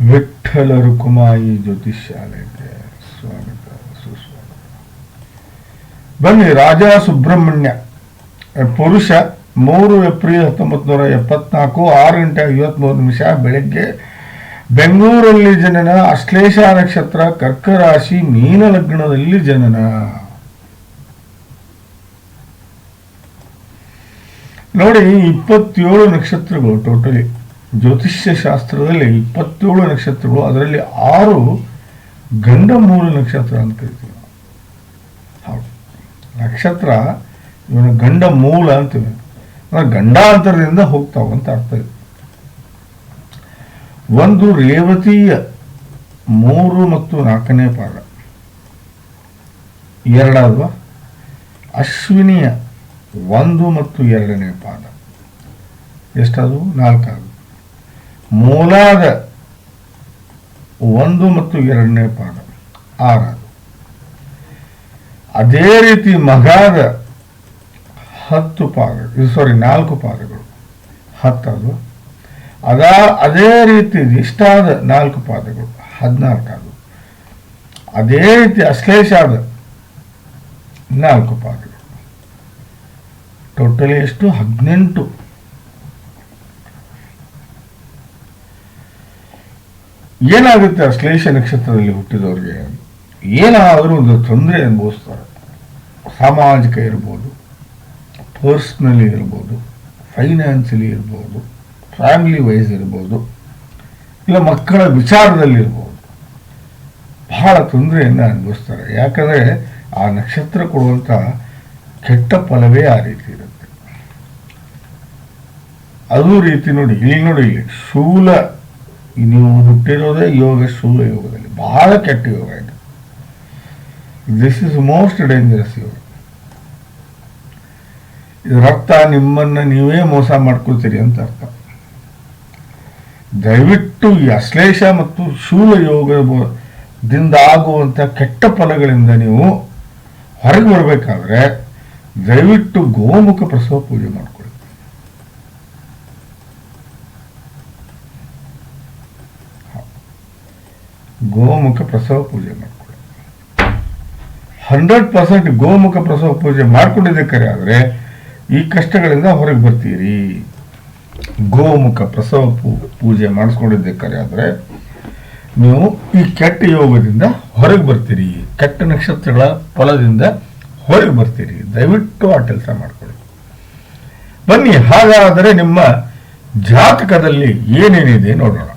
ವಿಠ್ಠಲ ರುಕುಮಾಯಿ ಜ್ಯೋತಿಷ್ಯಾಲಯಕ್ಕೆ ಸ್ವಾಗತ, ಸುಸ್ವಾಗತ. ಬನ್ನಿ, ರಾಜಾ ಸುಬ್ರಹ್ಮಣ್ಯ. ಪುರುಷ, ಮೂರು ಏಪ್ರಿಲ್ ಹತ್ತೊಂಬತ್ತು ನೂರ ಎಪ್ಪತ್ನಾಲ್ಕು, ಆರು ಗಂಟೆ ಐವತ್ಮೂರು ನಿಮಿಷ ಬೆಳಗ್ಗೆ. ಬೆಂಗಳೂರಲ್ಲಿ ಜನನ, ಅಶ್ಲೇಷ ನಕ್ಷತ್ರ ಕರ್ಕ ರಾಶಿ ಮೀನ ಲಗ್ನದಲ್ಲಿ ಜನನ. ನೋಡಿ, ಇಪ್ಪತ್ತೇಳು ನಕ್ಷತ್ರಗಳು ಟೋಟಲಿ. ಜ್ಯೋತಿಷ್ಯ ಶಾಸ್ತ್ರದಲ್ಲಿ ಇಪ್ಪತ್ತೇಳು ನಕ್ಷತ್ರಗಳು, ಅದರಲ್ಲಿ ಆರು ಗಂಡ ಮೂಲ ನಕ್ಷತ್ರ ಅಂತ ಕರಿತೀವಿ. ಹೌದು. ನಕ್ಷತ್ರ ಇವನ ಗಂಡ ಮೂಲ ಅಂತೀವಿ. ಅಂದ್ರೆ ಗಂಡಾಂತರದಿಂದ ಹೋಗ್ತಾವ ಅಂತ ಅರ್ಥ ಇದೆ. ಒಂದು ರೇವತಿಯ ಮೂರು ಮತ್ತು ನಾಲ್ಕನೇ ಪಾದ ಎರಡಲ್ವಾ ಅಶ್ವಿನಿಯ ಒಂದು ಮತ್ತು ಎರಡನೇ ಪಾದ ಎಷ್ಟಾದವು? ನಾಲ್ಕಾದು ಮೂಲಾದ ಒಂದು ಮತ್ತು ಎರಡನೇ ಪಾದ ಆರದು ಅದೇ ರೀತಿ ಮಗಾದ ಹತ್ತು ಪಾದ ಸಾರಿ ನಾಲ್ಕು ಪಾದಗಳು. ಹತ್ತದು ಅದ. ಅದೇ ರೀತಿ ಇಷ್ಟಾದ ನಾಲ್ಕು ಪಾದಗಳು ಹದಿನಾಲ್ಕಾದು ಅದೇ. ರೀತಿ ಅಶ್ಲೇಷಾದ ನಾಲ್ಕು ಪಾದಗಳು. ಟೋಟಲಿ ಎಷ್ಟು? ಹದಿನೆಂಟು. ಏನಾಗುತ್ತೆ ಅಶ್ಲೇಷ ನಕ್ಷತ್ರದಲ್ಲಿ ಹುಟ್ಟಿದವ್ರಿಗೆ? ಏನಾದರೂ ಒಂದು ತೊಂದರೆ ಅನುಭವಿಸ್ತಾರೆ. ಸಾಮಾಜಿಕ ಇರ್ಬೋದು, ಪರ್ಸ್ನಲಿ ಇರ್ಬೋದು, ಫೈನಾನ್ಸಲಿ ಇರ್ಬೋದು, ಫ್ಯಾಮಿಲಿ ವೈಸ್ ಇರ್ಬೋದು, ಇಲ್ಲ ಮಕ್ಕಳ ವಿಚಾರದಲ್ಲಿ ಇರ್ಬೋದು. ಬಹಳ ತೊಂದರೆಯನ್ನು ಅನುಭವಿಸ್ತಾರೆ. ಯಾಕಂದರೆ ಆ ನಕ್ಷತ್ರ ಕೊಡುವಂಥ ಕೆಟ್ಟ ಫಲವೇ ಆ ರೀತಿ ಇರುತ್ತೆ. ಅದು ರೀತಿ ನೋಡಿ, ಇಲ್ಲಿ ನೋಡಿ ಇಲ್ಲಿ ಶೂಲ ನೀವು ಹುಟ್ಟಿರೋದೇ ಯೋಗ ಸುಳ್ಳು ಯೋಗದಲ್ಲಿ. ಬಹಳ ಕೆಟ್ಟ ಯೋಗ ಇದು. This is most dangerous yoga. ಇದು ರಕ್ತ ನಿಮ್ಮನ್ನ ನೀವೇ ಮೋಸ ಮಾಡ್ಕೊಳ್ತೀರಿ ಅಂತ ಅರ್ಥ. ದಯವಿಟ್ಟು ಈ ಅಶ್ಲೇಷ ಮತ್ತು ಶೂಲ ಯೋಗದಿಂದ ಆಗುವಂಥ ಕೆಟ್ಟ ಫಲಗಳಿಂದ ನೀವು ಹೊರಗೆ ಬರಬೇಕಾದ್ರೆ ದಯವಿಟ್ಟು ಗೋಮುಖ ಪ್ರಸವ ಪೂಜೆ ಮಾಡ್ಕೊಳ್ಳಿ. ಗೋಮುಖ ಪ್ರಸವ ಪೂಜೆ ಮಾಡ್ಕೊಳ್ಳಿ. ಹಂಡ್ರೆಡ್ ಪರ್ಸೆಂಟ್ ಗೋಮುಖ ಪ್ರಸವ ಪೂಜೆ ಮಾಡ್ಕೊಂಡಿದ್ದಕ್ಕರೆ ಆದರೆ ಈ ಕಷ್ಟಗಳಿಂದ ಹೊರಗೆ ಬರ್ತೀರಿ. ಗೋಮುಖ ಪ್ರಸವ ಪೂಜೆ ಮಾಡಿಸ್ಕೊಂಡಿದ್ದಕ್ಕರೆ ಆದರೆ ನೀವು ಈ ಕೆಟ್ಟ ಯೋಗದಿಂದ ಹೊರಗೆ ಬರ್ತೀರಿ. ಕೆಟ್ಟ ನಕ್ಷತ್ರಗಳ ಫಲದಿಂದ ಹೊರಗೆ ಬರ್ತೀರಿ. ದಯವಿಟ್ಟು ಆ ಕೆಲಸ ಮಾಡಿಕೊಳ್ಳಿ. ಬನ್ನಿ, ಹಾಗಾದರೆ ನಿಮ್ಮ ಜಾತಕದಲ್ಲಿ ಏನೇನಿದೆ ನೋಡೋಣ.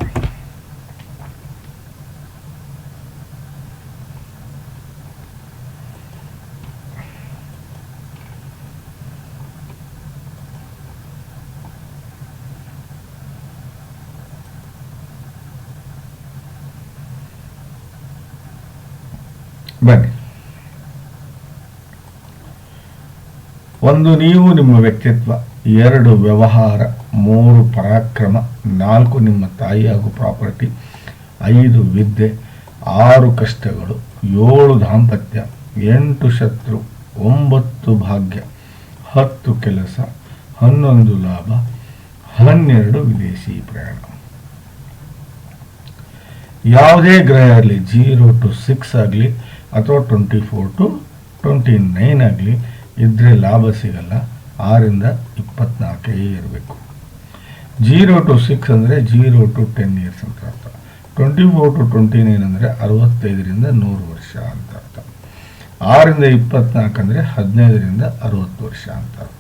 ಬನ್ನಿ. ಒಂದು ನೀವು ನಿಮ್ಮ ವ್ಯಕ್ತಿತ್ವ, ಎರಡು ವ್ಯವಹಾರ, ಮೂರು ಪರಾಕ್ರಮ, ನಾಲ್ಕು ನಿಮ್ಮ ತಾಯಿ ಹಾಗೂ ಪ್ರಾಪರ್ಟಿ, ಐದು ವಿದ್ಯೆ, ಆರು ಕಷ್ಟಗಳು, ಏಳು ದಾಂಪತ್ಯ, ಎಂಟು ಶತ್ರು, ಒಂಬತ್ತು ಭಾಗ್ಯ, ಹತ್ತು ಕೆಲಸ, ಹನ್ನೊಂದು ಲಾಭ, ಹನ್ನೆರಡು ವಿದೇಶಿ ಪ್ರಯಾಣ. ಯಾವುದೇ ಗ್ರಹ ಇರಲಿ, ಜೀರೋ ಟು ಸಿಕ್ಸ್ ಆಗಲಿ ಅಥವಾ twenty four to twenty nine ಆಗಲಿ ಇದ್ರೆ ಲಾಭ ಸಿಗಲ್ಲ. ಆರಿಂದ ಇಪ್ಪತ್ನಾಲ್ಕೇ ಇರಬೇಕು. ಜೀರೋ ಟು ಸಿಕ್ಸ್ ಅಂದರೆ ಜೀರೋ ಟು ಟೆನ್ ಇಯರ್ಸ್ ಅಂತ ಅರ್ಥ. Twenty four to twenty nine ಅಂದರೆ ಅರವತ್ತೈದರಿಂದ ನೂರು ವರ್ಷ ಅಂತ ಅರ್ಥ. ಆರಿಂದ ಇಪ್ಪತ್ನಾಲ್ಕು ಅಂದರೆ ಹದಿನೈದರಿಂದ ಅರವತ್ತು ವರ್ಷ ಅಂತ ಅರ್ಥ.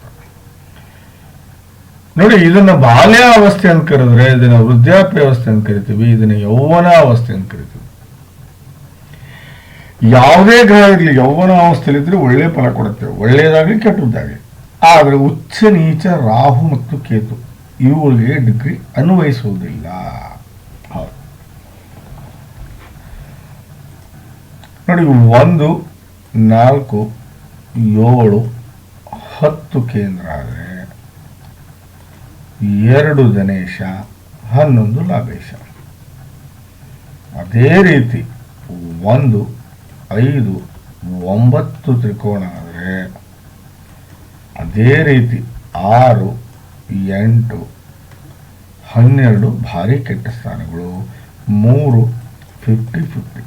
ನೋಡಿ, ಇದನ್ನ ಬಾಲ್ಯಾವಸ್ಥೆ ಅಂತ ಕರೆದ್ರೆ ಇದನ್ನ ವೃದ್ಧಾಪ್ಯಾವಸ್ಥೆ ಅಂತ ಕರಿತೀವಿ, ಇದನ್ನ ಯೌವನಾವಸ್ಥೆ ಅಂತ ಕರಿತೀವಿ. ಯಾವುದೇ ಗ್ರಹ ಇರಲಿ ಯೌವನ ಅವಸ್ಥೆಯಲ್ಲಿದ್ದರೆ ಒಳ್ಳೆ ಫಲ ಕೊಡುತ್ತೆ. ಒಳ್ಳೆಯದಾಗಲಿ ಕೆಟ್ಟದ್ದಾಗಲಿ. ಆದರೆ ಉಚ್ಚ, ನೀಚ, ರಾಹು ಮತ್ತು ಕೇತು ಇವುಗಳಿಗೆ ಡಿಗ್ರಿ ಅನ್ವಯಿಸುವುದಿಲ್ಲ. ನೋಡಿ, ಒಂದು, ನಾಲ್ಕು, ಏಳು, ಹತ್ತು ಕೇಂದ್ರ ಆದರೆ ಎರಡು ಗಣೇಶ ಹನ್ನೊಂದು ಲಾಭೇಶ. ಅದೇ ರೀತಿ ಒಂದು ಐದು, ಒಂಬತ್ತು ತ್ರಿಕೋಣ ಆದರೆ ಅದೇ ರೀತಿ ಆರು, ಎಂಟು, ಹನ್ನೆರಡು ಭಾರಿ ಕೆಟ್ಟ ಸ್ಥಾನಗಳು, ಮೂರು ಫಿಫ್ಟಿ ಫಿಫ್ಟಿ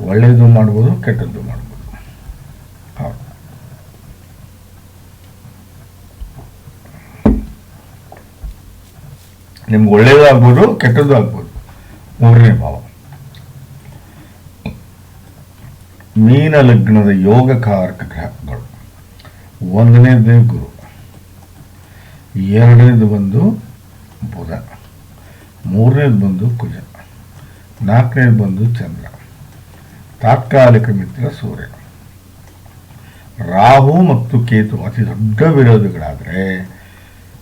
ಒಳ್ಳೆಯದು ಮಾಡ್ಬೋದು, ಕೆಟ್ಟದ್ದು ಮಾಡ್ಬೋದು. ಹೌದು. ನಿಮ್ಗೆ ಒಳ್ಳೆಯದು ಆಗ್ಬೋದು ಕೆಟ್ಟದ್ದು ಆಗ್ಬೋದು. ಮೂರನೇ ಭಾವ. ಮೀನ ಲಗ್ನದ ಯೋಗ ಕಾರಕ ಗ್ರಹಗಳು ಒಂದನೇದೇ ಗುರು. ಎರಡನೇದು ಬಂದು ಬುಧ. ಮೂರನೇದು ಬಂದು ಕುಜ. ನಾಲ್ಕನೇದು ಬಂದು ಚಂದ್ರ. ತಾತ್ಕಾಲಿಕ ಮಿತ್ರ ಸೂರ್ಯ. ರಾಹು ಮತ್ತು ಕೇತು ಅತಿ ದೊಡ್ಡ ವಿರೋಧಿಗಳಾದರೆ,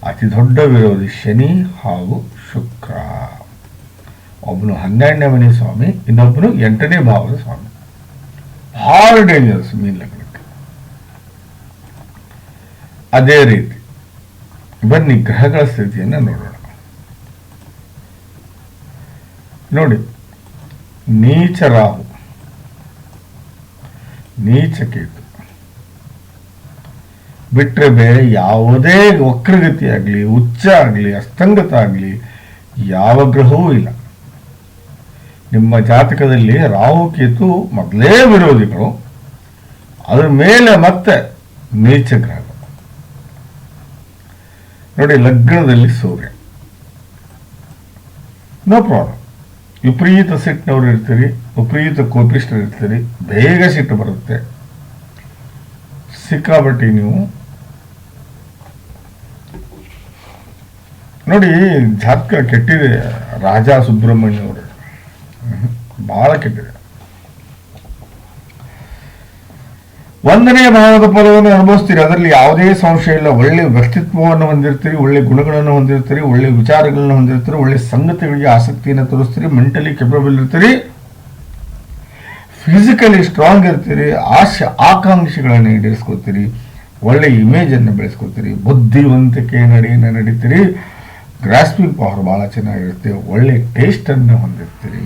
ಅತಿ ದೊಡ್ಡ ವಿರೋಧಿ ಶನಿ ಹಾಗೂ ಶುಕ್ರ. ಒಬ್ಬನು ಹನ್ನೆರಡನೇ ಮನೆ ಸ್ವಾಮಿ ಇನ್ನೊಬ್ಬನು ಎಂಟನೇ ಭಾವದ ಸ್ವಾಮಿ. ಭಾಳ ಡೇಂಜರ್ಸ್ ಮೀನ್ ಲಗ್ನಕ್ಕೆ ಅದೇ ರೀತಿ ಬನ್ನಿ ಗ್ರಹಗಳ ಸ್ಥಿತಿಯನ್ನು ನೋಡೋಣ. ನೋಡಿ ನೀಚ ರಾಹು ನೀಚ ಕೇತು ಬಿಟ್ಟರೆ ಬೇರೆ ಯಾವುದೇ ವಕ್ರಗತಿ ಆಗಲಿ, ಉಚ್ಚ ಆಗಲಿ, ಅಸ್ತಂಗತ ಆಗಲಿ ಯಾವ ಗ್ರಹವೂ ಇಲ್ಲ. ನಿಮ್ಮ ಜಾತಕದಲ್ಲಿ ರಾಹು ಕೇತು ಮೊದಲೇ ವಿರೋಧಿಗಳು, ಅದ್ರ ಮೇಲೆ ಮತ್ತೆ ನೀಚ ಗ್ರಹಗಳು ನೋಡಿ, ಲಗ್ನದಲ್ಲಿ ಸೂರ್ಯ. ನೋ ಪ್ರಾಬ್ಲಮ್ ವಿಪರೀತ ಸಿಟ್ಟಿನವ್ರು ಇರ್ತೀರಿ, ವಿಪರೀತ ಕೋಪಿಷ್ಟರು ಇರ್ತೀರಿ, ಬೇಗ ಸಿಟ್ಟು ಬರುತ್ತೆ. ಸಿಕ್ಕಾಬಟ್ಟಿ ನೀವು. ನೋಡಿ, ಜಾತಕ ಕೆಟ್ಟಿದೆ, ರಾಜಾ ಸುಬ್ರಹ್ಮಣ್ಯ ಅವರು ಬಹಳ ಕೆಟ್ಟಿದೆ. ಒಂದನೇ ಭಾವದ ಫಲವನ್ನು ಅನುಭವಿಸ್ತೀರಿ. ಅದರಲ್ಲಿ ಯಾವುದೇ ಸಂಶಯ ಇಲ್ಲ. ಒಳ್ಳೆ ವ್ಯಕ್ತಿತ್ವವನ್ನು ಹೊಂದಿರ್ತೀರಿ, ಒಳ್ಳೆ ಗುಣಗಳನ್ನು ಹೊಂದಿರ್ತೀರಿ, ಒಳ್ಳೆ ವಿಚಾರಗಳನ್ನು ಹೊಂದಿರ್ತೀರಿ, ಒಳ್ಳೆ ಸಂಗತಿಗಳಿಗೆ ಆಸಕ್ತಿಯನ್ನು ತೋರಿಸ್ತೀರಿ ಮೆಂಟಲಿ ಕೆಪಬಲ್ ಇರ್ತೀರಿ ಫಿಸಿಕಲಿ ಸ್ಟ್ರಾಂಗ್ ಇರ್ತೀರಿ, ಆಶೆ, ಆಕಾಂಕ್ಷೆಗಳನ್ನು ಈಡೇರಿಸ್ಕೋತೀರಿ, ಒಳ್ಳೆ ಇಮೇಜನ್ನು ಬೆಳೆಸ್ಕೋತೀರಿ ಬುದ್ಧಿವಂತಿಕೆ ನಡೆಯನ್ನು ನಡೀತೀರಿ ಗ್ರಾಸ್ಪಿಂಗ್ ಪವರ್ ಭಾಳ ಚೆನ್ನಾಗಿರುತ್ತೆ, ಒಳ್ಳೆ ಟೇಸ್ಟನ್ನು ಹೊಂದಿರ್ತೀರಿ.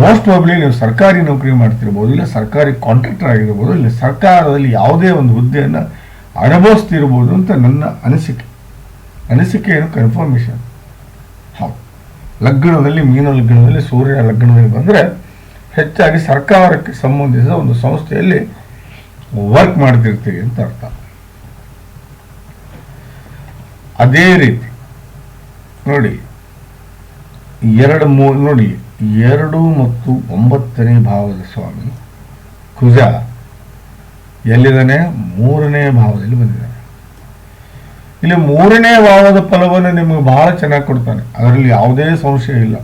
ಮೋಸ್ಟ್ ಪ್ರಾಬ್ಲಿ ನೀವು ಸರ್ಕಾರಿ ನೌಕರಿ ಮಾಡ್ತಿರ್ಬೋದು, ಇಲ್ಲ ಸರ್ಕಾರಿ ಕಾಂಟ್ರಾಕ್ಟರ್ ಆಗಿರ್ಬೋದು, ಇಲ್ಲ ಸರ್ಕಾರದಲ್ಲಿ ಯಾವುದೇ ಒಂದು ಹುದ್ದೆಯನ್ನು ಅನುಭವಿಸ್ತಿರ್ಬೋದು ಅಂತ ನನ್ನ ಅನಿಸಿಕೆ. ಅನಿಸಿಕೆ ಏನು ಕನ್ಫರ್ಮೇಷನ್ ಹೌದು. ಲಗ್ನದಲ್ಲಿ, ಮೀನು ಲಗ್ನದಲ್ಲಿ, ಸೂರ್ಯ ಲಗ್ನದಲ್ಲಿ ಬಂದರೆ ಹೆಚ್ಚಾಗಿ ಸರ್ಕಾರಕ್ಕೆ ಸಂಬಂಧಿಸಿದ ಒಂದು ಸಂಸ್ಥೆಯಲ್ಲಿ ವರ್ಕ್ ಮಾಡ್ತಿರ್ತೀವಿ ಅಂತ ಅರ್ಥ. ಅದೇ ರೀತಿ, ನೋಡಿ, ಎರಡು ಮೂರು ನೋಡಿ ಎರಡು ಮತ್ತು ಒಂಬತ್ತನೇ ಭಾವದ ಸ್ವಾಮಿ ಕುಜ ಎಲ್ಲಿದ್ದಾನೆ? ಮೂರನೇ ಭಾವದಲ್ಲಿ ಬಂದಿದ್ದಾನೆ. ಇಲ್ಲಿ ಮೂರನೇ ಭಾವದ ಫಲವನ್ನು ನಿಮಗೆ ಬಹಳ ಚೆನ್ನಾಗಿ ಕೊಡ್ತಾನೆ. ಅದರಲ್ಲಿ ಯಾವುದೇ ಸಂಶಯ ಇಲ್ಲ.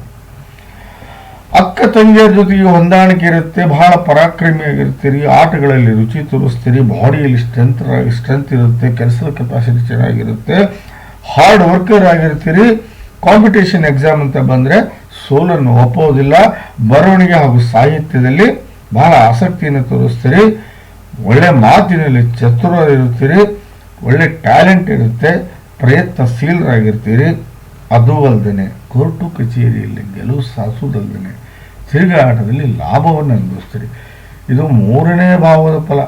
ಅಕ್ಕ ತಂಗಿಯ ಜೊತೆಗೆ ಹೊಂದಾಣಿಕೆ ಇರುತ್ತೆ, ಬಹಳ ಪರಾಕ್ರಮಿಯಾಗಿರ್ತೀರಿ, ಆಟಗಳಲ್ಲಿ ರುಚಿ ತೋರಿಸ್ತೀರಿ, ಬಾಡಿಯಲ್ಲಿ ಸ್ಟ್ರೆಂತ್ ಸ್ಟ್ರೆಂತ್ ಇರುತ್ತೆ, ಕೆಲಸದ ಕೆಪಾಸಿಟಿ ಚೆನ್ನಾಗಿರುತ್ತೆ ಹಾರ್ಡ್ ವರ್ಕರ್ ಆಗಿರ್ತೀರಿ ಕಾಂಪಿಟೇಷನ್ ಎಕ್ಸಾಮ್ ಅಂತ ಬಂದರೆ ಸೋಲನ್ನು ಒಪ್ಪೋದಿಲ್ಲ ಬರವಣಿಗೆ ಹಾಗೂ ಸಾಹಿತ್ಯದಲ್ಲಿ ಬಹಳ ಆಸಕ್ತಿಯನ್ನು ತೋರಿಸ್ತೀರಿ. ಒಳ್ಳೆ ಮಾತಿನಲ್ಲಿ ಚತುರರಿರುತ್ತೀರಿ ಒಳ್ಳೆ ಟ್ಯಾಲೆಂಟ್ ಇರುತ್ತೆ. ಪ್ರಯತ್ನಶೀಲರಾಗಿರ್ತೀರಿ. ಅದೂ ಅಲ್ಲದೆ ಕೋರ್ಟು ಕಚೇರಿಯಲ್ಲಿ ಗೆಲುವು ಸಾಧಿಸುವುದಲ್ಲದೆ ತಿರುಗಾಟದಲ್ಲಿ ಲಾಭವನ್ನು ಅನುಭವಿಸ್ತೀರಿ. ಇದು ಮೂರನೇ ಭಾವದ ಫಲ.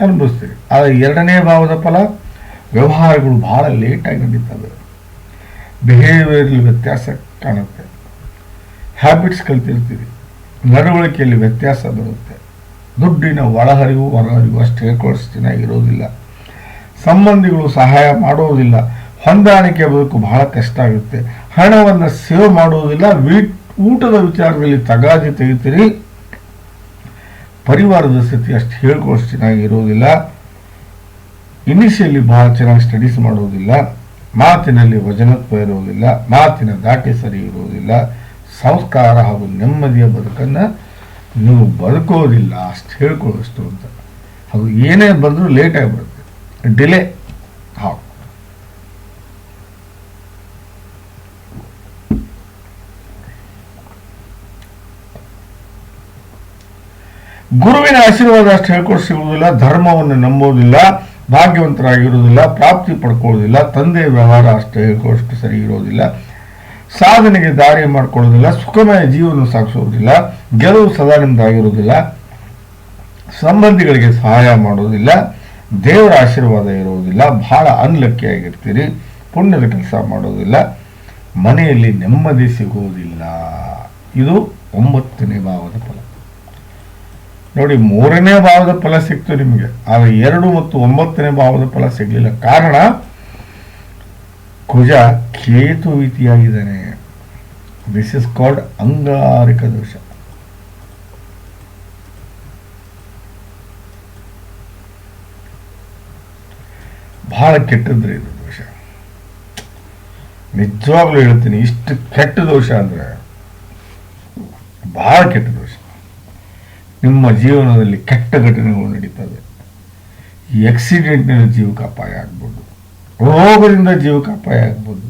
ಅನುಭವಿಸ್ತೀರಿ. ಆದರೆ ಎರಡನೇ ಭಾವದ ಫಲ, ವ್ಯವಹಾರಗಳು ಬಹಳ ಲೇಟಾಗಿ ನಡೀತವೆ. ಬಿಹೇವಿಯರ್ಲಿ ವ್ಯತ್ಯಾಸ ಕಾಣುತ್ತೆ. ಹ್ಯಾಬಿಟ್ಸ್ ಕಲ್ತಿರ್ತೀವಿ. ನಡವಳಿಕೆಯಲ್ಲಿ ವ್ಯತ್ಯಾಸ ಬರುತ್ತೆ. ದುಡ್ಡಿನ ಒಳಹರಿವು, ಹೊರಹರಿವು ಅಷ್ಟು ಚೆನ್ನಾಗಿರೋದಿಲ್ಲ ಸಂಬಂಧಿಗಳು ಸಹಾಯ ಮಾಡೋದಿಲ್ಲ. ಹೊಂದಾಣಿಕೆ ಬದುಕು ಬಹಳ ಕಷ್ಟ ಆಗುತ್ತೆ. ಹಣವನ್ನು ಸೇವ್ ಮಾಡೋದಿಲ್ಲ. ವೀಟ್, ಊಟದ ವಿಚಾರದಲ್ಲಿ ತಗಾದಿ ತೆಗಿತೀರಿ. ಪರಿವಾರದ ಸ್ಥಿತಿ ಅಷ್ಟು ಹೇಳ್ಕೊಳ್ಸ್ ಚೆನ್ನಾಗಿ ಇರೋದಿಲ್ಲ ಇನಿಷಿಯಲಿ ಬಹಳ ಚೆನ್ನಾಗಿ ಸ್ಟಡೀಸ್ ಮಾಡೋದಿಲ್ಲ. ಮಾತಿನಲ್ಲಿ ವಚನತ್ವ ಇರುವುದಿಲ್ಲ, ಮಾತಿನ ದಾಟಿ ಸರಿ ಇರುವುದಿಲ್ಲ, ಸಂಸ್ಕಾರ ಹಾಗೂ ನೆಮ್ಮದಿಯ ಬದುಕನ್ನು ನೀವು ಬದುಕೋದಿಲ್ಲ, ಅಷ್ಟು ಹೇಳ್ಕೊಳ್ಳೋಷ್ಟು ಅಂತ. ಅದು ಏನೇ ಬಂದರೂ ಲೇಟಾಗಿ ಬರುತ್ತೆ. ಡಿಲೇ ಹಾ ಗುರುವಿನ ಆಶೀರ್ವಾದ ಅಷ್ಟು ಹೇಳ್ಕೊಡ್ ಸಿಗುವುದಿಲ್ಲ ಧರ್ಮವನ್ನು ನಂಬೋದಿಲ್ಲ ಭಾಗ್ಯವಂತರಾಗಿರುವುದಿಲ್ಲ, ಪ್ರಾಪ್ತಿ ಪಡ್ಕೊಳ್ಳೋದಿಲ್ಲ ತಂದೆ ವ್ಯವಹಾರ ಅಷ್ಟು ಹೇಳ್ಕೊಳ್ಳೋಷ್ಟು ಸರಿ ಇರೋದಿಲ್ಲ ಸಾಧನೆಗೆ ದಾರಿ ಮಾಡ್ಕೊಳ್ಳೋದಿಲ್ಲ ಸುಖಮಯ ಜೀವನ ಸಾಗಿಸೋದಿಲ್ಲ ಗೆಲುವು ಸದಾ ಸಂಬಂಧಿಗಳಿಗೆ ಸಹಾಯ ಮಾಡೋದಿಲ್ಲ ದೇವರ ಆಶೀರ್ವಾದ ಇರುವುದಿಲ್ಲ, ಬಹಳ ಅನ್ಲಕ್ಕಿ ಆಗಿರ್ತೀರಿ ಪುಣ್ಯದ ಕೆಲಸ ಮಾಡೋದಿಲ್ಲ ಮನೆಯಲ್ಲಿ ನೆಮ್ಮದಿ ಸಿಗೋದಿಲ್ಲ ಇದು ಒಂಬತ್ತನೇ ಭಾವದ ಫಲ. ನೋಡಿ, ಮೂರನೇ ಭಾವದ ಫಲ ಸಿಕ್ತು ನಿಮಗೆ. ಆದರೆ ಎರಡು ಮತ್ತು ಒಂಬತ್ತನೇ ಭಾವದ ಫಲ ಸಿಗಲಿಲ್ಲ. ಕಾರಣ, ಕುಜ Ketu ರೀತಿಯಾಗಿದ್ದಾನೆ this is called Angarika dosha. ಬಹಳ ಕೆಟ್ಟದ್ರಿ ಇದು ದೋಷ. ನಿಜವಾಗ್ಲೂ ಹೇಳ್ತೀನಿ, ಇಷ್ಟು ಕೆಟ್ಟ ದೋಷ ಅಂದ್ರೆ ಬಹಳ ಕೆಟ್ಟ ನಿಮ್ಮ ಜೀವನದಲ್ಲಿ ಕೆಟ್ಟ ಘಟನೆಗಳು ನಡೀತವೆ. ಈ ಆಕ್ಸಿಡೆಂಟ್ನಿಂದ ಜೀವಕ್ಕೆ ಅಪಾಯ ಆಗ್ಬೋದು. ರೋಗದಿಂದ ಜೀವಕ್ಕೆ ಅಪಾಯ ಆಗ್ಬೋದು.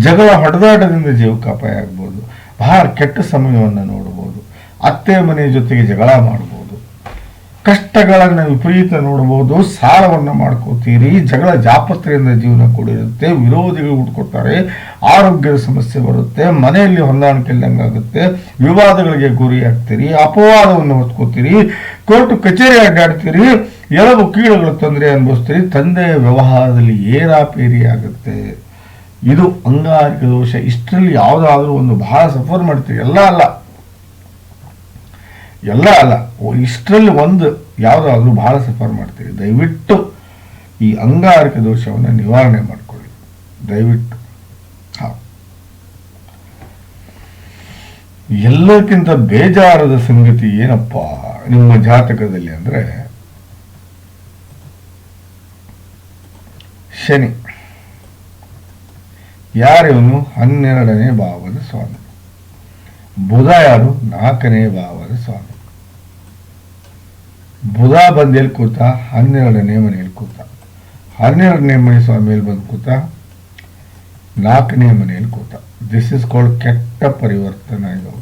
ಜಗಳ ಹೊಡೆದಾಟದಿಂದ ಜೀವಕ್ಕೆ ಅಪಾಯ ಆಗ್ಬೋದು. ಬಹಳ ಕೆಟ್ಟ ಸಮಯವನ್ನು ನೋಡ್ಬೋದು. ಅತ್ತೆ ಮನೆಯ ಜೊತೆಗೆ ಜಗಳ ಮಾಡ್ಬೋದು. ಕಷ್ಟಗಳನ್ನು ವಿಪರೀತ ನೋಡಬಹುದು ಸಾಲವನ್ನು ಮಾಡ್ಕೋತೀರಿ, ಜಗಳ ಜಾಪತ್ರೆಯಿಂದ ಜೀವನ ಕೂಡಿರುತ್ತೆ, ವಿರೋಧಿಗಳು ಹುಟ್ಕೊಡ್ತಾರೆ ಆರೋಗ್ಯದ ಸಮಸ್ಯೆ ಬರುತ್ತೆ, ಮನೆಯಲ್ಲಿ ಹೊಂದಾಣಿಕೆ ಇಲ್ಲಂಗಾಗುತ್ತೆ ವಿವಾದಗಳಿಗೆ ಗುರಿ ಆಗ್ತೀರಿ ಅಪವಾದವನ್ನು ಹೊತ್ಕೋತೀರಿ, ಕೋರ್ಟ್ ಕಚೇರಿ ಅಡ್ಡಾಡ್ತೀರಿ ಎರಡೂ ಕೀಳುಗಳ ತೊಂದರೆ ಅನುಭವಿಸ್ತೀರಿ, ತಂದೆಯ ವ್ಯವಹಾರದಲ್ಲಿ ಏರಾಪೇರಿ ಆಗುತ್ತೆ. ಇದು ಅಂಗಾರಿಕ ದೋಷ. ಇಷ್ಟರಲ್ಲಿ ಯಾವುದಾದ್ರೂ ಒಂದು ಬಹಳ ಸಫರ್ ಮಾಡ್ತೀರಿ. ಎಲ್ಲ ಅಲ್ಲ. ಎಲ್ಲ ಅಲ್ಲ. ಇಷ್ಟರಲ್ಲಿ ಒಂದು ಯಾವುದಾದ್ರೂ ಬಹಳ ಸಫರ್ ಮಾಡ್ತೀರಿ. ದಯವಿಟ್ಟು ಈ ಅಂಗಾರಕ ದೋಷವನ್ನು ನಿವಾರಣೆ ಮಾಡಿಕೊಳ್ಳಿ. ದಯವಿಟ್ಟು. ಹಾ. ಎಲ್ಲಕ್ಕಿಂತ ಬೇಜಾರದ ಸಂಗತಿ ಏನಪ್ಪ ನಿಮ್ಮ ಜಾತಕದಲ್ಲಿ ಅಂದ್ರೆ? ಶನಿ. ಯಾರಿವನು ಹನ್ನೆರಡನೇ ಭಾವದ ಸ್ವಾಮಿ. ಬುಧ ಯಾರು ನಾಲ್ಕನೇ ಭಾವದ ಸ್ವಾಮಿ. ಬುಧ ಬಂದು ಎಲ್ಲಿ ಕೂತ? ಹನ್ನೆರಡನೇ ಮನೆಯಲ್ಲಿ ಕೂತ? ಹನ್ನೆರಡನೇ ಮನೆ ಸ್ವಾಮಿಯಲ್ಲಿ ಬಂದು ಕೂತ? ನಾಲ್ಕನೇ ಮನೆಯಲ್ಲಿ ಕೂತ? ದಿಸ್ ಇಸ್ ಕಾಲ್ಡ್ ಕೆಟ್ಟ ಪರಿವರ್ತನ ಯೋಗ.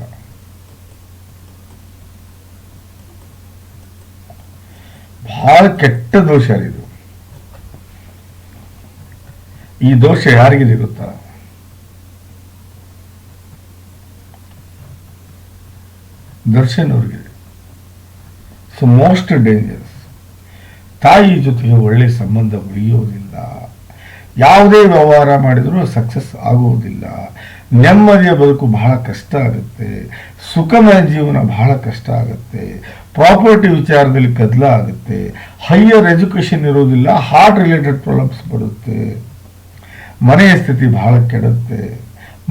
ಬಹಳ ಕೆಟ್ಟ ದೋಷ ಇದು. ಈ ದೋಷ ಯಾರಿಗಿದೆ ಗೊತ್ತಾ? ದರ್ಶನ್ ಅವ್ರಿಗಿದೆ ಸೊ ಮೋಸ್ಟ್ ಡೇಂಜರಸ್ ತಾಯಿ ಜೊತೆಗೆ ಒಳ್ಳೆ ಸಂಬಂಧ ಉಳಿಯೋದಿಲ್ಲ. ಯಾವುದೇ ವ್ಯವಹಾರ ಮಾಡಿದರೂ ಸಕ್ಸಸ್ ಆಗುವುದಿಲ್ಲ ನೆಮ್ಮದಿಯ ಬದುಕು ಬಹಳ ಕಷ್ಟ ಆಗುತ್ತೆ. ಸುಖಮಯ ಜೀವನ ಬಹಳ ಕಷ್ಟ ಆಗುತ್ತೆ. ಪ್ರಾಪರ್ಟಿ ವಿಚಾರದಲ್ಲಿ ಕದಲ ಆಗುತ್ತೆ. ಹೈಯರ್ ಎಜುಕೇಷನ್ ಇರೋದಿಲ್ಲ. ಹಾರ್ಟ್ ರಿಲೇಟೆಡ್ ಪ್ರಾಬ್ಲಮ್ಸ್ ಬರುತ್ತೆ. ಮನೆಯ ಸ್ಥಿತಿ ಬಹಳ ಕೆಡುತ್ತೆ.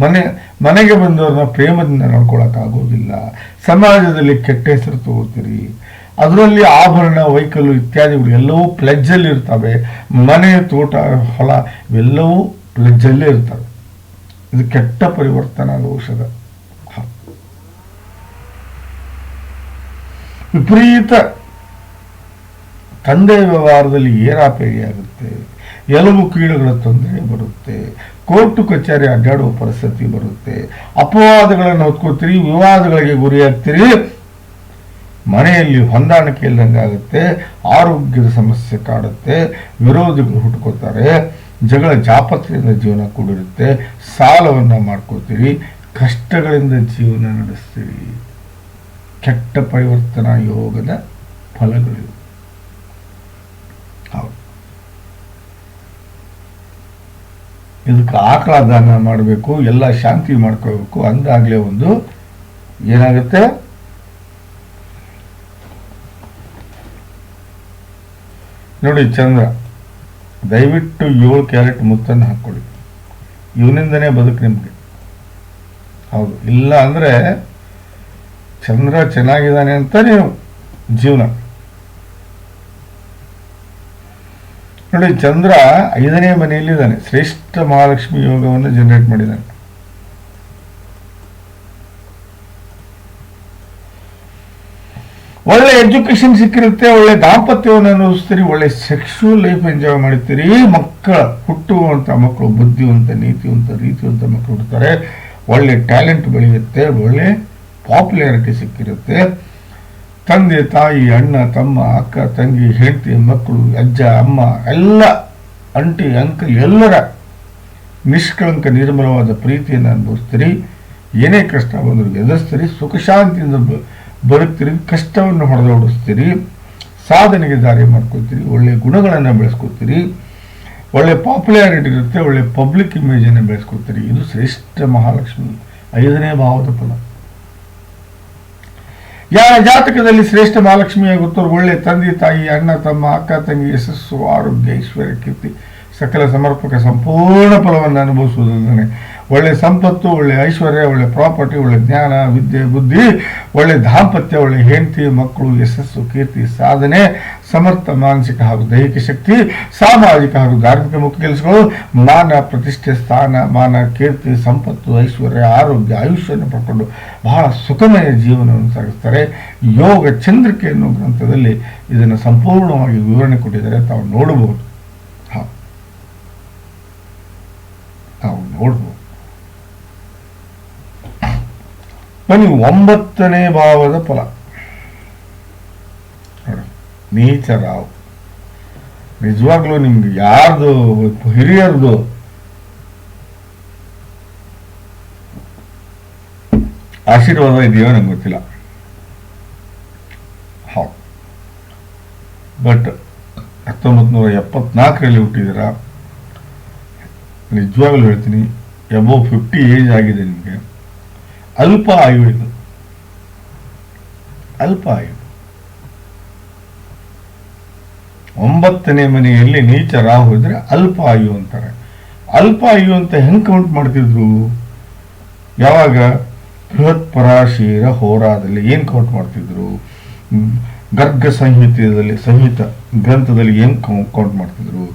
ಮನೆ, ಮನೆಗೆ ಬಂದವ್ರನ್ನ ಪ್ರೇಮದಿಂದ ನೋಡ್ಕೊಳಕ್ಕಾಗೋದಿಲ್ಲ ಸಮಾಜದಲ್ಲಿ ಕೆಟ್ಟ ಹೆಸರು ತಗೋತೀರಿ. ಅದರಲ್ಲಿ ಆಭರಣ ವೈಕಲ್ಲು ಇತ್ಯಾದಿಗಳು ಎಲ್ಲವೂ ಪ್ಲೆಜ್ಜಲ್ಲಿ ಇರ್ತವೆ. ಮನೆ, ತೋಟ, ಹೊಲ ಇವೆಲ್ಲವೂ ಪ್ಲೆಜ್ಜಲ್ಲೇ ಇರ್ತವೆ. ಇದು ಕೆಟ್ಟ ಪರಿವರ್ತನಾ ಹ. ವಿಪರೀತ ತಂದೆ ವ್ಯವಹಾರದಲ್ಲಿ ಏರಾಪೇರಿ ಆಗುತ್ತೆ. ಎಲುಬು ಕೀಳುಗಳ ತೊಂದರೆ ಬರುತ್ತೆ. ಕೋರ್ಟು ಕಚೇರಿ ಅಡ್ಡಾಡುವ ಪರಿಸ್ಥಿತಿ ಬರುತ್ತೆ. ಅಪವಾದಗಳನ್ನು ಹೊತ್ಕೋತೀರಿ ವಿವಾದಗಳಿಗೆ ಗುರಿಯಾಗ್ತೀರಿ. ಮನೆಯಲ್ಲಿ ಹೊಂದಾಣಿಕೆ ಇಲ್ಲದಂಗಾಗುತ್ತೆ ಆರೋಗ್ಯದ ಸಮಸ್ಯೆ ಕಾಡುತ್ತೆ, ವಿರೋಧಿಗಳು ಹುಟ್ಕೋತಾರೆ ಜಗಳ ಜಾಪತ್ರೆಯಿಂದ ಜೀವನ ಕೂಡಿರುತ್ತೆ, ಸಾಲವನ್ನು ಮಾಡ್ಕೋತೀರಿ ಕಷ್ಟಗಳಿಂದ ಜೀವನ ನಡೆಸ್ತೀರಿ ಕೆಟ್ಟ ಪರಿವರ್ತನಾ ಯೋಗದ ಫಲಗಳಿವೆ ಇದಕ್ಕೆ ಆಕಳ ದಾನ ಮಾಡಬೇಕು, ಎಲ್ಲ ಶಾಂತಿ ಮಾಡ್ಕೋಬೇಕು ಅಂದಾಗಲೇ ಒಂದು ಏನಾಗುತ್ತೆ? ನೋಡಿ ಚಂದ್ರ, ದಯವಿಟ್ಟು ಏಳು ಕ್ಯಾರೆಟ್ ಮುತ್ತನ್ನು ಹಾಕ್ಕೊಳ್ಳಿ. ಇವನಿಂದನೇ ಬದುಕು ನಿಮಗೆ. ಹೌದು. ಇಲ್ಲ ಅಂದರೆ ಚಂದ್ರ ಚೆನ್ನಾಗಿದ್ದಾನೆ ಅಂತ ನೀವು ಜೀವನ. ನೋಡಿ, ಚಂದ್ರ ಐದನೇ ಮನೆಯಲ್ಲಿದ್ದಾನೆ. ಶ್ರೇಷ್ಠ ಮಹಾಲಕ್ಷ್ಮಿ ಯೋಗವನ್ನು ಜನರೇಟ್ ಮಾಡಿದ್ದಾನೆ. ಒಳ್ಳೆ ಎಜುಕೇಶನ್ ಸಿಕ್ಕಿರುತ್ತೆ, ಒಳ್ಳೆ ದಾಂಪತ್ಯವನ್ನು ಅನುಭವಿಸ್ತೀರಿ, ಒಳ್ಳೆ ಸೆಕ್ಷುವಲ್ ಲೈಫ್ ಎಂಜಾಯ್ ಮಾಡ್ತೀರಿ. ಮಕ್ಕಳ ಹುಟ್ಟುವಂತ ಮಕ್ಕಳು, ಬುದ್ಧಿವಂತ, ನೀತಿವಂತ, ರೀತಿವಂತ ಮಕ್ಕಳು ಹುಡ್ತಾರೆ ಒಳ್ಳೆ ಟ್ಯಾಲೆಂಟ್ ಬೆಳೆಯುತ್ತೆ, ಒಳ್ಳೆ ಪಾಪ್ಯುಲಾರಿಟಿ ಸಿಕ್ಕಿರುತ್ತೆ. ತಂದೆ, ತಾಯಿ, ಅಣ್ಣ, ತಮ್ಮ, ಅಕ್ಕ, ತಂಗಿ, ಹೆಂಡತಿ, ಮಕ್ಕಳು, ಅಜ್ಜ, ಅಮ್ಮ, ಎಲ್ಲ ಅಂಟಿ ಅಂಕಲ್ ಎಲ್ಲರ ನಿಷ್ಕಳಂಕ, ನಿರ್ಮಲವಾದ ಪ್ರೀತಿಯನ್ನು ಅನುಭವಿಸ್ತೀರಿ. ಏನೇ ಕಷ್ಟ ಬಂದರೂ ಎದುರಿಸ್ತೀರಿ. ಸುಖ ಶಾಂತಿಯಿಂದ ಬದುಕ್ತೀರಿ, ಕಷ್ಟವನ್ನು ಹೊಡೆದೋಡಿಸ್ತೀರಿ, ಸಾಧನೆಗೆ ದಾರಿ ಮಾಡ್ಕೋತೀರಿ ಒಳ್ಳೆಯ ಗುಣಗಳನ್ನು ಬೆಳೆಸ್ಕೋತೀರಿ ಒಳ್ಳೆ ಪಾಪ್ಯುಲಾರಿಟಿ ಇರುತ್ತೆ, ಒಳ್ಳೆ ಪಬ್ಲಿಕ್ ಇಮೇಜನ್ನು ಬೆಳೆಸ್ಕೋತೀರಿ ಇದು ಶ್ರೇಷ್ಠ ಮಹಾಲಕ್ಷ್ಮಿ, ಐದನೇ ಭಾವದ ಫಲ. ಯಾರ ಜಾತಕದಲ್ಲಿ ಶ್ರೇಷ್ಠ ಮಹಾಲಕ್ಷ್ಮಿಯಾಗುತ್ತೋ ಒಳ್ಳೆ ತಂದೆ, ತಾಯಿ, ಅಣ್ಣ, ತಮ್ಮ, ಅಕ್ಕ, ತಂಗಿ, ಯಶಸ್ಸು, ಆರೋಗ್ಯ, ಐಶ್ವರ್ಯ, ಕೀರ್ತಿ ಸಕಲ ಸಮರ್ಪಕ ಸಂಪೂರ್ಣ ಫಲವನ್ನು ಅನುಭವಿಸುವುದಲ್ಲದೆ ಒಳ್ಳೆ ಸಂಪತ್ತು, ಒಳ್ಳೆ ಐಶ್ವರ್ಯ, ಒಳ್ಳೆ ಪ್ರಾಪರ್ಟಿ, ಒಳ್ಳೆ ಜ್ಞಾನ, ವಿದ್ಯೆ, ಬುದ್ಧಿ, ಒಳ್ಳೆ ದಾಂಪತ್ಯ, ಒಳ್ಳೆ ಹೆಂಡತಿ, ಮಕ್ಕಳು, ಯಶಸ್ಸು, ಕೀರ್ತಿ, ಸಾಧನೆ, ಸಮರ್ಥ, ಮಾನಸಿಕ ಹಾಗೂ ದೈಹಿಕ ಶಕ್ತಿ, ಸಾಮಾಜಿಕ ಹಾಗೂ ಧಾರ್ಮಿಕ ಮುಖ್ಯ ಕೆಲಸಗಳು, ಮಾನ, ಪ್ರತಿಷ್ಠೆ, ಸ್ಥಾನ, ಮಾನ, ಕೀರ್ತಿ, ಸಂಪತ್ತು, ಐಶ್ವರ್ಯ, ಆರೋಗ್ಯ, ಆಯುಷ್ಯವನ್ನು ಪಡ್ಕೊಂಡು ಬಹಳ ಸುಖಮಯ ಜೀವನವನ್ನು ಸಾಗಿಸ್ತಾರೆ. ಯೋಗ ಚಂದ್ರಿಕೆ ಎನ್ನುವ ಗ್ರಂಥದಲ್ಲಿ ಇದನ್ನು ಸಂಪೂರ್ಣವಾಗಿ ವಿವರಣೆ ಕೊಟ್ಟಿದ್ದಾರೆ. ತಾವು ನೋಡಬಹುದು ಹಾ ತಾವು ನೋಡ್ಬೋದು. ಬನ್ನಿ, ಒಂಬತ್ತನೇ ಭಾವದ ಫಲ. ನೀಚರಾವ್ ನೀಚ ರಾವ್ ನಿಜವಾಗ್ಲೂ ನಿಮ್ಗೆ ಯಾರ್ದು, ಹಿರಿಯರ್ದು? ಆಶೀರ್ವಾದ ಇದೆಯೋ ನಂಗೆ ಗೊತ್ತಿಲ್ಲ. ಹೌದು. ಬಟ್ ಹತ್ತೊಂಬತ್ತು ನೂರ ಎಪ್ಪತ್ನಾಲ್ಕರಲ್ಲಿ ಹುಟ್ಟಿದ್ದೀರಾ ನಿಜವಾಗ್ಲೂ ಹೇಳ್ತೀನಿ ಎಬೋ ಫಿಫ್ಟಿ ಏಜ್ ಆಗಿದೆ ನಿಮಗೆ. ಅಲ್ಪ ಆಯು ಇದು. ಅಲ್ಪ ಆಯು. ಒಂಬತ್ತನೇ ಮನೆಯಲ್ಲಿ ನೀಚ ರಾಹು ಇದ್ರೆ ಅಲ್ಪ ಆಯು ಅಂತಾರೆ. ಅಲ್ಪ ಆಯು ಅಂತ ಹೆಂಗ್ ಕೌಂಟ್ ಮಾಡ್ತಿದ್ರು? ಯಾವಾಗ? ಬೃಹತ್ ಪರಾಶೀರ ಹೋರಾದಲ್ಲಿ ಏನ್ ಕೌಂಟ್ ಮಾಡ್ತಿದ್ರು? ಗರ್ಗ ಸಂಹಿತದಲ್ಲಿ ಸಂಹಿತ ಗ್ರಂಥದಲ್ಲಿ ಏನ್ ಕೌಂಟ್ ಮಾಡ್ತಿದ್ರು?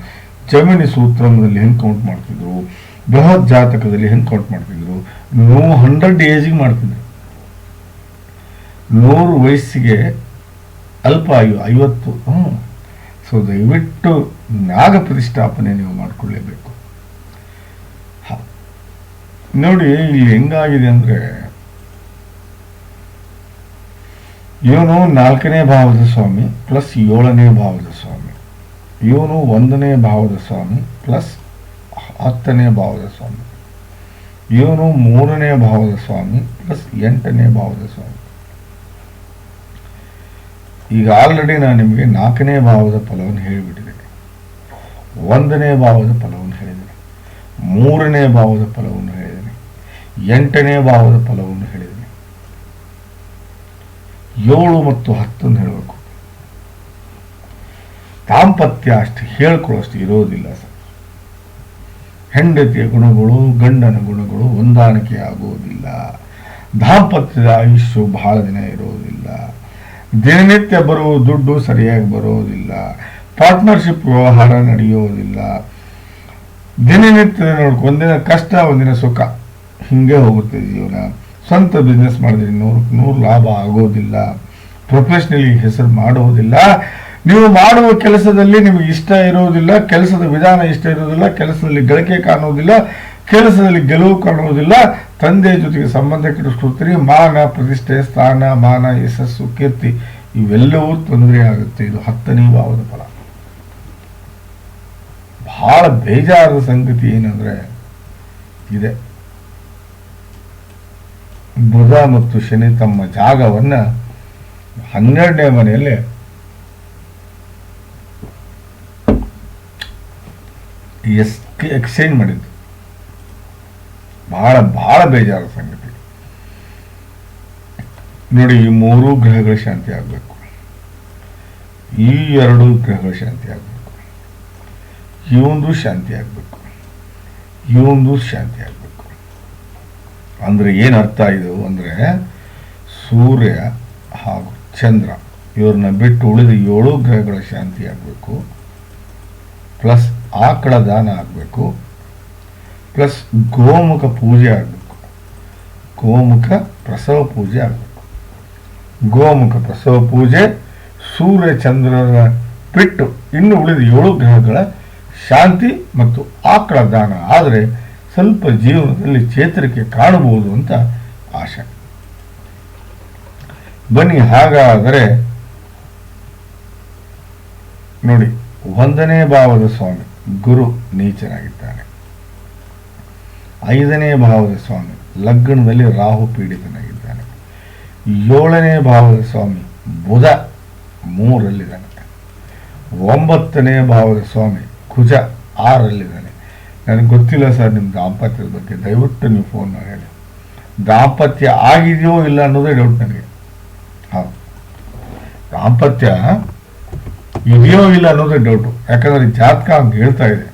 ಜಮಿನಿ ಸೂತ್ರಮದಲ್ಲಿ ಹೆಂಗ್ ಕೌಂಟ್ ಮಾಡ್ತಿದ್ರು, ಬೃಹತ್ ಜಾತಕದಲ್ಲಿ ಹೆಂಗ್ ಕೌಂಟ್ ಮಾಡ್ತಿದ್ರು ನೂ ಹಂಡ್ರೆಡ್ ಏಜಿಗೆ ಮಾಡ್ತಿದ್ರು. ನೂರು ವಯಸ್ಸಿಗೆ ಅಲ್ಪ ಆಯು ಐವತ್ತು ಹ್ಞೂ ಸೊ ದಯವಿಟ್ಟು ನಾಗ ಪ್ರತಿಷ್ಠಾಪನೆ ನೀವು ಮಾಡಿಕೊಳ್ಳೇಬೇಕು. ನೋಡಿ, ಇಲ್ಲಿ ಹೆಂಗಾಗಿದೆ ಅಂದ್ರೆ, ಇವನು ನಾಲ್ಕನೇ ಭಾವದ ಸ್ವಾಮಿ ಪ್ಲಸ್ ಏಳನೇ ಭಾವದ ಸ್ವಾಮಿ. ಇವನು ಒಂದನೇ ಭಾವದ ಸ್ವಾಮಿ ಪ್ಲಸ್ ಹತ್ತನೇ ಭಾವದ ಸ್ವಾಮಿ. ಇವನು ಮೂರನೇ ಭಾವದ ಸ್ವಾಮಿ ಪ್ಲಸ್ ಎಂಟನೇ ಭಾವದ ಸ್ವಾಮಿ. ಈಗ ಆಲ್ರೆಡಿ ನಾನು ನಿಮಗೆ ನಾಲ್ಕನೇ ಭಾವದ ಫಲವನ್ನು ಹೇಳಿಬಿಟ್ಟಿದೆ. ಒಂದನೇ ಭಾವದ ಫಲವನ್ನು ಹೇಳಿದ್ದೇನೆ ಮೂರನೇ ಭಾವದ ಫಲವನ್ನು ಹೇಳಿದ್ದೇನೆ ಎಂಟನೇ ಭಾವದ ಫಲವನ್ನು ಹೇಳಿದ್ದೇನೆ ಏಳು ಮತ್ತು ಹತ್ತನ್ನು ಹೇಳಬೇಕು. ದಾಂಪತ್ಯ ಅಷ್ಟು ಹೇಳ್ಕೊಳ್ಳೋಷ್ಟು ಇರೋದಿಲ್ಲ ಸರ್. ಹೆಂಡತಿಯ ಗುಣಗಳು, ಗಂಡನ ಗುಣಗಳು ಹೊಂದಾಣಿಕೆ ಆಗುವುದಿಲ್ಲ ದಾಂಪತ್ಯದ ಆಯುಷ್ಯು ಬಹಳ ದಿನ ಇರೋದಿಲ್ಲ. ದಿನನಿತ್ಯ ಬರುವ ದುಡ್ಡು ಸರಿಯಾಗಿ ಬರೋದಿಲ್ಲ. ಪಾರ್ಟ್ನರ್ಶಿಪ್ ವ್ಯವಹಾರ ನಡೆಯೋದಿಲ್ಲ. ದಿನನಿತ್ಯ ನೋಡ್ಕೊ, ಒಂದಿನ ಕಷ್ಟ, ಒಂದಿನ ಸುಖ. ಹಿಂಗೆ ಹೋಗುತ್ತೆ ಜೀವನ. ಸ್ವಂತ ಬಿಸ್ನೆಸ್ ಮಾಡಿದ್ರೆ ನೂರಕ್ಕೆ ನೂರು ಲಾಭ ಆಗೋದಿಲ್ಲ. ಪ್ರೊಫೆಷ್ನಲಿ ಹೆಸರು ಮಾಡೋದಿಲ್ಲ. ನೀವು ಮಾಡುವ ಕೆಲಸದಲ್ಲಿ ನಿಮಗೆ ಇಷ್ಟ ಇರೋದಿಲ್ಲ, ಕೆಲಸದ ವಿಧಾನ ಇಷ್ಟ ಇರೋದಿಲ್ಲ, ಕೆಲಸದಲ್ಲಿ ಗಳಿಕೆ ಕಾಣುವುದಿಲ್ಲ, ಕೆಲಸದಲ್ಲಿ ಗೆಲುವು ಕಾಣುವುದಿಲ್ಲ, ತಂದೆ ಜೊತೆಗೆ ಸಂಬಂಧ ಕೆಡಿಸ್ಕೊಳ್ತೀರಿ, ಮಾನ, ಪ್ರತಿಷ್ಠೆ, ಸ್ಥಾನ, ಮಾನ, ಯಶಸ್ಸು, ಕೀರ್ತಿ, ಇವೆಲ್ಲವೂ ತೊಂದರೆ ಆಗುತ್ತೆ. ಇದು ಹತ್ತನೇ ಭಾವದ ಫಲ. ಬಹಳ ಬೇಜಾರದ ಸಂಗತಿ ಏನಂದ್ರೆ, ಇದೆ. ಬುಧ ಮತ್ತು ಶನಿ ತಮ್ಮ ಜಾಗವನ್ನ ಹನ್ನೆರಡನೇ ಮನೆಯಲ್ಲಿ ಎಸ್ ಎಕ್ಸ್ಚೇಂಜ್ ಮಾಡಿದ್ದು. ಬಹಳ ಬಹಳ ಬೇಜಾರ ಸಂಗತಿ. ನೋಡಿ, ಈ ಮೂರು ಗ್ರಹಗಳ ಶಾಂತಿ ಆಗಬೇಕು. ಈ ಎರಡು ಗ್ರಹಗಳ ಶಾಂತಿ ಆಗಬೇಕು. ಇವೊಂದು ಶಾಂತಿ ಆಗಬೇಕು. ಇವೊಂದು ಶಾಂತಿ ಆಗಬೇಕು. ಅಂದ್ರೆ ಏನು ಅರ್ಥ ಇದು? ಅಂದ್ರೆ ಸೂರ್ಯ ಹಾಗೂ ಚಂದ್ರ ಇವ್ರನ್ನ ಬಿಟ್ಟು ಉಳಿದ ಏಳು ಗ್ರಹಗಳ ಶಾಂತಿ ಆಗಬೇಕು. ಪ್ಲಸ್ ಆಕಳ ದಾನ ಆಗಬೇಕು, ಪ್ಲಸ್ ಗೋಮುಖ ಪೂಜೆ ಆಗಬೇಕು. ಗೋಮುಖ ಪ್ರಸವ ಪೂಜೆ ಆಗಬೇಕು. ಗೋಮುಖ ಪ್ರಸವ ಪೂಜೆ, ಸೂರ್ಯ ಚಂದ್ರರ ಬಿಟ್ಟು ಇನ್ನು ಉಳಿದ ಏಳು ಗ್ರಹಗಳ ಶಾಂತಿ ಮತ್ತು ಆಕಳ ದಾನ. ಆದರೆ ಸ್ವಲ್ಪ ಜೀವನದಲ್ಲಿ ಚೇತರಿಕೆ ಕಾಣಬಹುದು ಅಂತ ಆಶೆ. ಬನ್ನಿ, ಹಾಗಾದರೆ ನೋಡಿ ಒಂದನೇ ಭಾವದ ಸ್ವಾಮಿ. ಗುರು ನೀಚನಾಗಿದ್ದಾನೆ. ಐದನೇ ಭಾವದ ಸ್ವಾಮಿ ಲಗ್ನದಲ್ಲಿ ರಾಹು ಪೀಡಿತನಾಗಿದ್ದಾನೆ. ಏಳನೇ ಭಾವದ ಸ್ವಾಮಿ ಬುಧ ಮೂರಲ್ಲಿದ್ದಾನೆ. ಒಂಬತ್ತನೇ ಭಾವದ ಸ್ವಾಮಿ ಕುಜ ಆರಲ್ಲಿದ್ದಾನೆ. ನನಗೆ ಗೊತ್ತಿಲ್ಲ ಸರ್ ನಿಮ್ಮ ದಾಂಪತ್ಯದ ಬಗ್ಗೆ, ದಯವಿಟ್ಟು ನೀವು ಫೋನ್ ಮಾಡಿ ದಾಂಪತ್ಯ ಆಗಿದೆಯೋ ಇಲ್ಲ ಅನ್ನೋದೇ ಡೌಟ್ ನನಗೆ. ಹೌದು. ದಾಂಪತ್ಯ ಇದೆಯೋ ಇಲ್ಲ ಅನ್ನೋದೇ ಡೌಟು ಯಾಕಂದ್ರೆ ಜಾತಕ ಅಂತ ಹೇಳ್ತಾ ಇದೆ.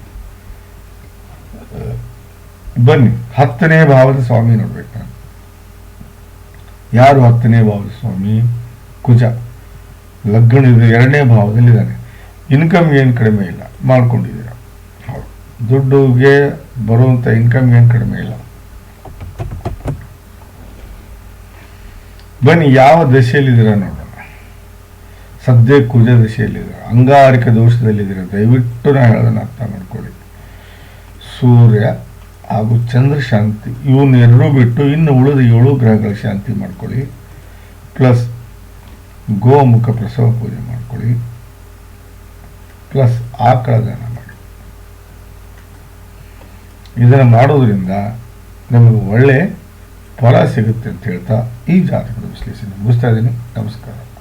ಬನ್ನಿ, ಹತ್ತನೇ ಭಾವದ ಸ್ವಾಮಿ ನೋಡ್ಬೇಕು ನಾನು. ಯಾರು ಹತ್ತನೇ ಭಾವದ ಸ್ವಾಮಿ? ಕುಜ. ಲಗ್ನ ಎರಡನೇ ಭಾವದಲ್ಲಿದ್ದಾನೆ. ಇನ್ಕಮ್ ಏನು ಕಡಿಮೆ ಇಲ್ಲ, ಮಾಡ್ಕೊಂಡಿದ್ದೀರ. ದುಡ್ಡುಗೆ ಬರುವಂಥ ಇನ್ಕಮ್ ಏನು ಕಡಿಮೆ ಇಲ್ಲ. ಬನ್ನಿ, ಯಾವ ದಶೆಯಲ್ಲಿದ್ದೀರ ನೋಡೋಣ ಸದ್ಯ ಕುಜ ದಶೆಯಲ್ಲಿದ್ದೀರ. ಅಂಗಾರಿಕ ದೋಷದಲ್ಲಿದ್ದೀರ. ದಯವಿಟ್ಟು ನಾನು ಹೇಳೋದನ್ನು ಅರ್ಥ ಮಾಡ್ಕೊಳ್ಳಿ. ಸೂರ್ಯ ಹಾಗೂ ಚಂದ್ರ ಶಾಂತಿ ಇವನ್ನ ಎರಡೂ ಬಿಟ್ಟು ಇನ್ನು ಉಳಿದ ಏಳು ಗ್ರಹಗಳ ಶಾಂತಿ ಮಾಡ್ಕೊಳ್ಳಿ. ಪ್ಲಸ್ ಗೋಮುಖ ಪ್ರಸವ ಪೂಜೆ ಮಾಡ್ಕೊಳ್ಳಿ. ಪ್ಲಸ್ ಆಕಳ ದಾನ ಮಾಡಿ. ಇದನ್ನು ಮಾಡೋದ್ರಿಂದ ನಮಗೆ ಒಳ್ಳೆ ಫಲ ಸಿಗುತ್ತೆ ಅಂತ ಹೇಳ್ತಾ ಈ ಜಾತಕದ ವಿಶ್ಲೇಷಣೆ ಮುಗಿಸ್ತಾ ಇದ್ದೀನಿ. ನಮಸ್ಕಾರ.